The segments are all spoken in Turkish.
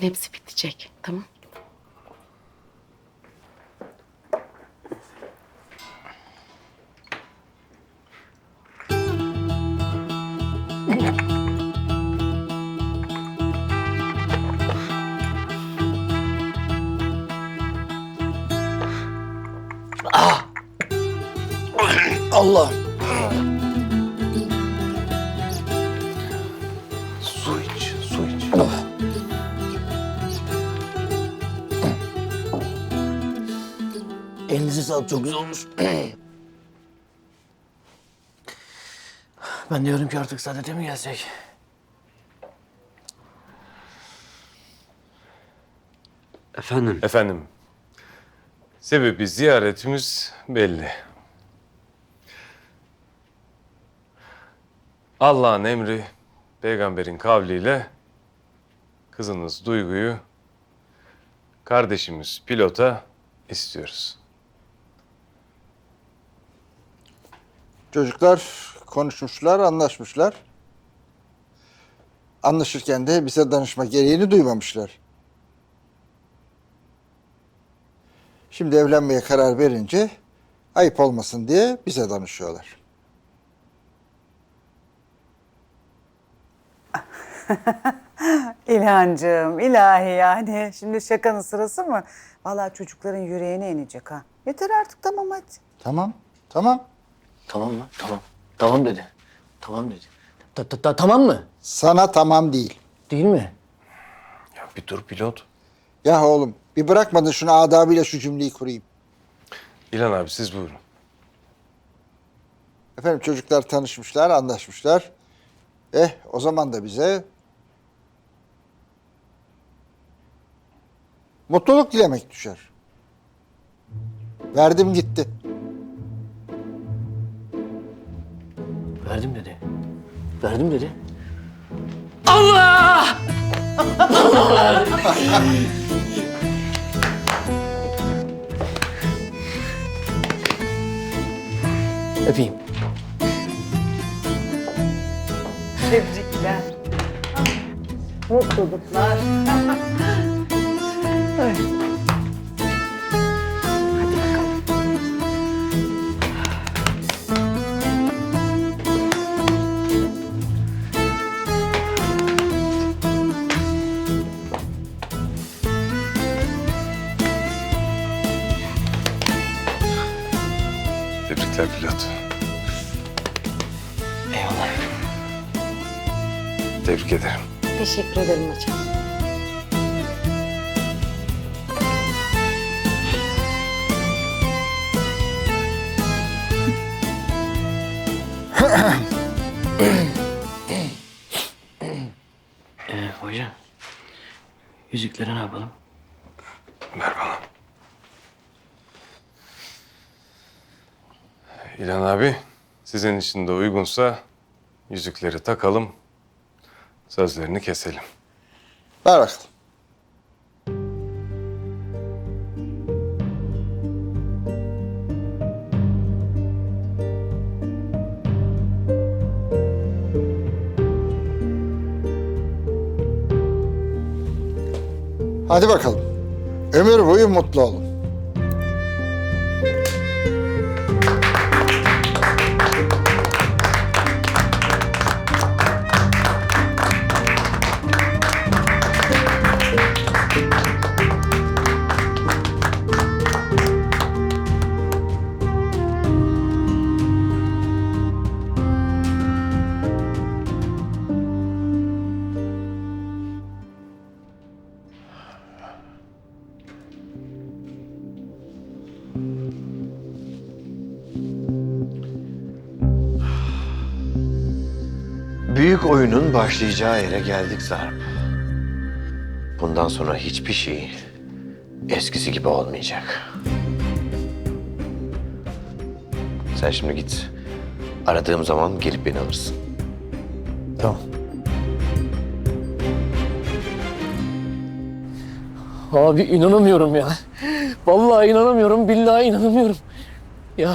Hepsi bitecek. Tamam. Allah. Sağlık, çok güzel olmuş. ben diyorum ki artık Saadet'e mi gelsek? Efendim? Efendim, sebebi ziyaretimiz belli. Allah'ın emri, peygamberin kavliyle kızınız Duygu'yu kardeşimiz pilota istiyoruz. Çocuklar konuşmuşlar, anlaşmışlar. Anlaşırken de bize danışma gereğini duymamışlar. Şimdi evlenmeye karar verince ayıp olmasın diye bize danışıyorlar. İlhancığım, ilahi yani. Şimdi şakanın sırası mı? Vallahi çocukların yüreğine inecek ha. Yeter artık tamam hadi. Tamam, tamam. Tamam mı? Tamam. Tamam dedi. Tamam dedi. Ta, ta, ta- tamam mı? Sana tamam değil. Değil mi? Ya bir dur pilot. Ya oğlum bir bırakmadın şunu adabıyla şu cümleyi kurayım. İlhan abi siz buyurun. Efendim çocuklar tanışmışlar, anlaşmışlar. Eh o zaman da bize mutluluk dilemek düşer. Verdim gitti. Verdim dedi. Verdim dedi. Allah! Öpeyim. Tebrikler. Mutluluklar. Tebrikler pilot. Eyvallah. Tebrik ederim. Teşekkür ederim hocam. Ee, hocam. Yüzükleri ne yapalım? Ver bana. İlhan abi, sizin için de uygunsa yüzükleri takalım, sözlerini keselim. Ver bakalım. Hadi bakalım. Ömür boyu mutlu olun. Büyük oyunun başlayacağı yere geldik Sarp. Bundan sonra hiçbir şey eskisi gibi olmayacak. Sen şimdi git. Aradığım zaman gelip beni alırsın. Tamam. Abi inanamıyorum ya. Vallahi inanamıyorum, billahi inanamıyorum. Ya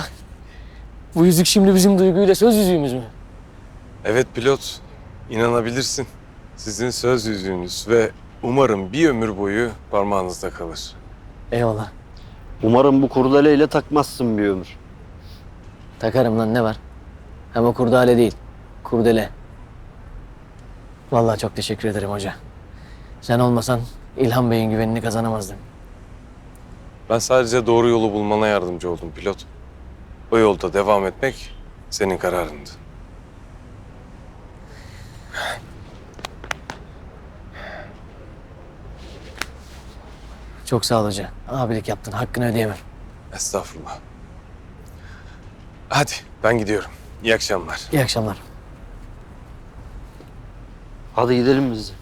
bu yüzük şimdi bizim duyguyla söz yüzüğümüz mü? Evet pilot, inanabilirsin. Sizin söz yüzüğünüz ve Umarım bir ömür boyu parmağınızda kalır. Eyvallah. Umarım bu kurdeleyle takmazsın bir ömür. Takarım lan ne var? Hem o kurdale değil. Kurdele. Vallahi çok teşekkür ederim hoca. Sen olmasan İlhan Bey'in güvenini kazanamazdım. Ben sadece doğru yolu bulmana yardımcı oldum pilot. O yolda devam etmek senin kararındı. Çok sağ ol hoca. Abilik yaptın. Hakkını ödeyemem. Estağfurullah. Hadi ben gidiyorum. İyi akşamlar. İyi akşamlar. Hadi gidelim biz de.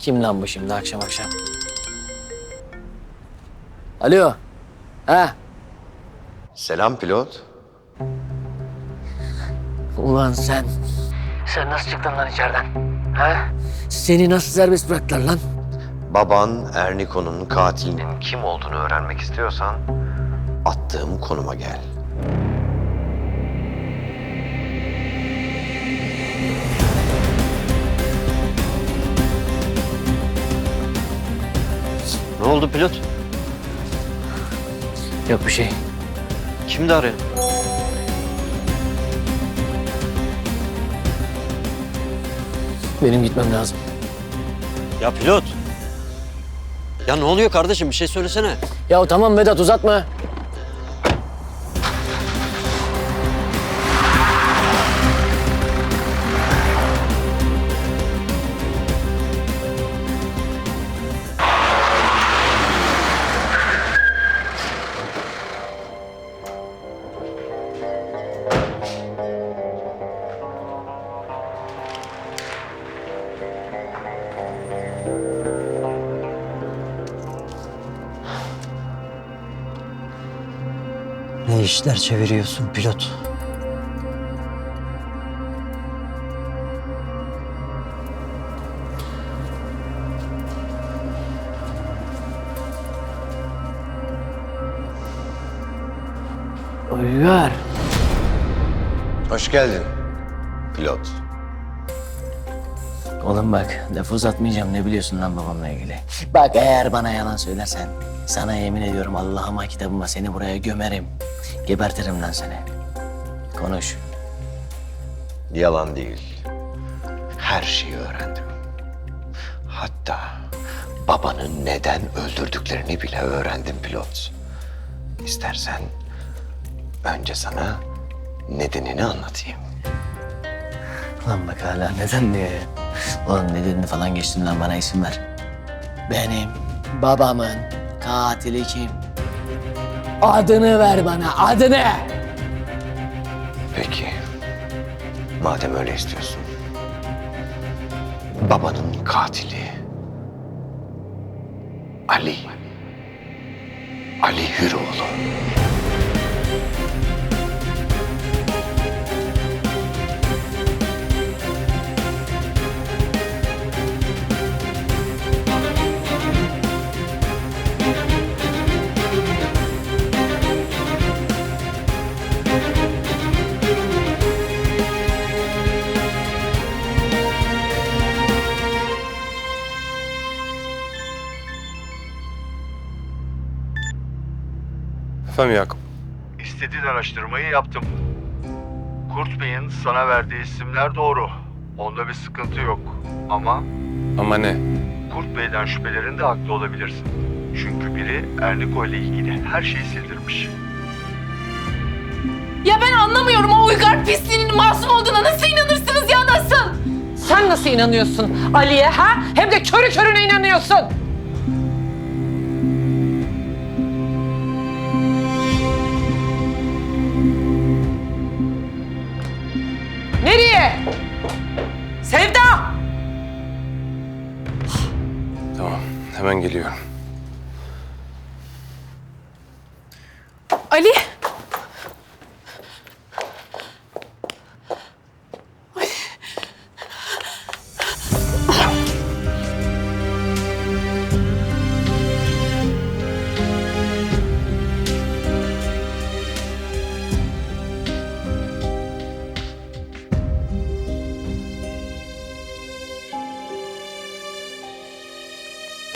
Kim lan bu şimdi akşam akşam? Alo. Ha? Selam pilot. Ulan sen. Sen nasıl çıktın lan içeriden? Ha? Seni nasıl serbest bıraktılar lan? Baban Erniko'nun katilinin kim olduğunu öğrenmek istiyorsan attığım konuma gel. Ne oldu pilot? Yok bir şey. Kimdi arayan? Benim gitmem lazım. Ya pilot. Ya ne oluyor kardeşim bir şey söylesene. Ya tamam Vedat uzatma. Ne işler çeviriyorsun pilot? Uygar. Hoş geldin pilot. Oğlum bak laf uzatmayacağım ne biliyorsun lan babamla ilgili. Bak eğer bana yalan söylersen sana yemin ediyorum Allah'ıma kitabıma seni buraya gömerim. Gebertirim lan seni. Konuş. Yalan değil. Her şeyi öğrendim. Hatta babanı neden öldürdüklerini bile öğrendim pilot. İstersen önce sana nedenini anlatayım. Lan bak hala neden ya. Oğlum nedenini falan geçtin lan bana isim ver. Benim babamın katili kim? Adını ver bana adını. Peki. Madem öyle istiyorsun. Babanın katili. Ali. Ali Hüroğlu. Efendim Yakup. İstediğin araştırmayı yaptım. Kurt Bey'in sana verdiği isimler doğru. Onda bir sıkıntı yok. Ama Ama ne? Kurt Bey'den şüphelerinde haklı olabilirsin. Çünkü biri Erniko ile ilgili her şeyi sildirmiş. Ya ben anlamıyorum o uygar pisliğinin masum olduğuna nasıl inanırsınız ya nasıl? Sen nasıl inanıyorsun Ali'ye ha? Hem de körü körüne inanıyorsun. Nereye? Sevda! Tamam hemen geliyorum. Ali.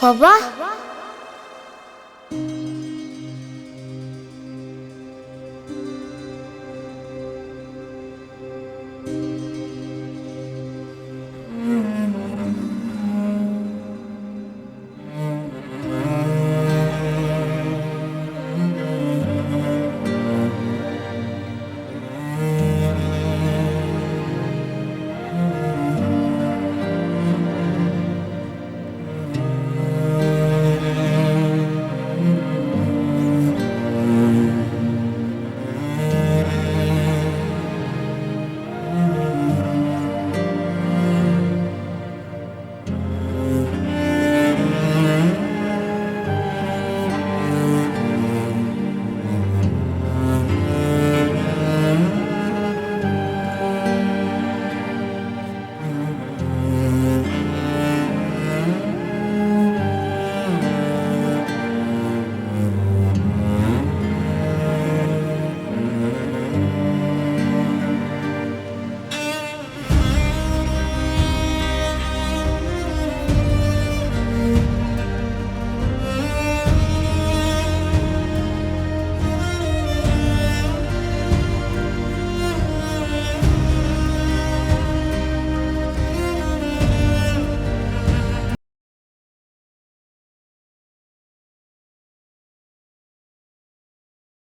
Baba? Baba?